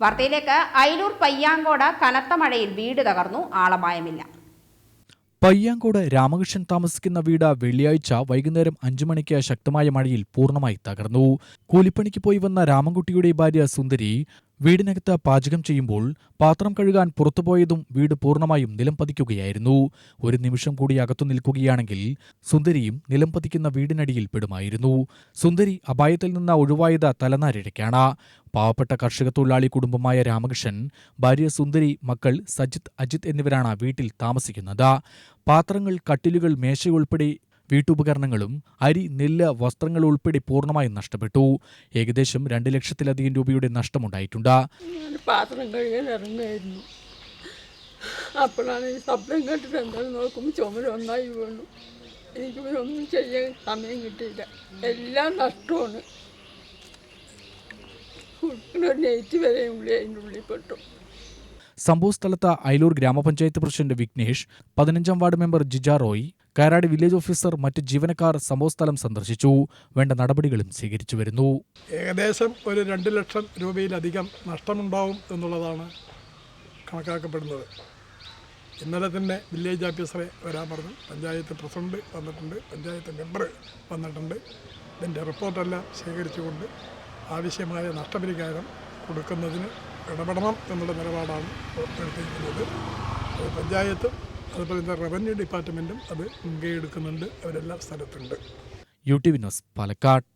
വാർത്തയിലേക്ക് അയിലൂർ പയ്യാങ്കോട് കനത്ത മഴയിൽ വീട് തകർന്നു ആളപായമില്ല. പയ്യാങ്കോട് രാമകൃഷ്ണൻ താമസിക്കുന്ന വീട് വെള്ളിയാഴ്ച വൈകുന്നേരം അഞ്ചു മണിക്ക് ശക്തമായ മഴയിൽ പൂർണമായി തകർന്നു. കൂലിപ്പണിക്ക് പോയി വന്ന രാമൻകുട്ടിയുടെ ഭാര്യ സുന്ദരി വീടിനകത്ത് പാചകം ചെയ്യുമ്പോൾ പാത്രം കഴുകാൻ പുറത്തുപോയതും വീട് പൂർണമായും നിലം പതിക്കുകയായിരുന്നു. ഒരു നിമിഷം കൂടി അകത്തു നിൽക്കുകയാണെങ്കിൽ സുന്ദരിയും നിലം പതിക്കുന്ന വീടിനടിയിൽ പെടുമായിരുന്നു. സുന്ദരി അപായത്തിൽ നിന്ന് ഒഴിവായത് തലനാരിഴയ്ക്കാണ്. പാവപ്പെട്ട കർഷക തൊഴിലാളി കുടുംബമായ രാമകൃഷ്ണൻ ഭാര്യ സുന്ദരി മക്കൾ സജിത് അജിത് എന്നിവരാണ് വീട്ടിൽ താമസിക്കുന്നത്. പാത്രങ്ങൾ കട്ടിലുകൾ മേശ ഉൾപ്പെടെ വീട്ടുപകരണങ്ങളും അരി നെല്ല് വസ്ത്രങ്ങൾ ഉൾപ്പെടെ പൂർണമായും നഷ്ടപ്പെട്ടു. ഏകദേശം രണ്ട് ലക്ഷത്തിലധികം രൂപയുടെ നഷ്ടമുണ്ടായിട്ടുണ്ട്. പാത്രം കഴുകാൻ ഇറങ്ങുമായിരുന്നു അപ്പോഴാണ് ഈ ശബ്ദം കേട്ടിട്ട് എന്തായാലും നോക്കുമ്പോൾ ചുമര് ഒന്നായി വീണു. എനിക്ക് പിന്നെ ഒന്നും ചെയ്യാൻ സമയം കിട്ടിയില്ല. എല്ലാം നഷ്ടമാണ്. ഒരു നെയ്റ്റ് വരെ ഉള്ളി അതിന്റെ ഉള്ളിൽ പെട്ടു. സംഭവസ്ഥലത്ത് അയലൂർ ഗ്രാമപഞ്ചായത്ത് പ്രസിഡന്റ് വിഘ്നേഷ് പതിനഞ്ചാം ward member Jija Roy Karadi village officer മറ്റ് ജീവനക്കാർ സംഭവസ്ഥലം സന്ദർശിച്ചു. വേണ്ട നടപടികളും സ്വീകരിച്ചു വരുന്നു. ഏകദേശം ഒരു രണ്ട് ലക്ഷം രൂപയിലധികം നഷ്ടമുണ്ടാവും എന്നുള്ളതാണ് കണക്കാക്കപ്പെടുന്നത്. ഇന്നലെ തന്നെ വില്ലേജ് ഓഫീസറെ വരാൻ പറഞ്ഞു. പഞ്ചായത്ത് പ്രസിഡന്റ് വന്നിട്ടുണ്ട് പഞ്ചായത്ത് മെമ്പർ വന്നിട്ടുണ്ട്. ഇതിന്റെ റിപ്പോർട്ടെല്ലാം ശേഖരിച്ചുകൊണ്ട് ആവശ്യമായ നഷ്ടപരിഹാരം കൊടുക്കുന്നതിന് ഇടപെടണം എന്നുള്ള നിലപാടാണ് പഞ്ചായത്തും അതുപോലെ തന്നെ റവന്യൂ ഡിപ്പാർട്ട്മെന്റും അത് മുൻകൈ എടുക്കുന്നുണ്ട്. അവരെല്ലാം സ്ഥലത്തുണ്ട്. U T V news Palakkad.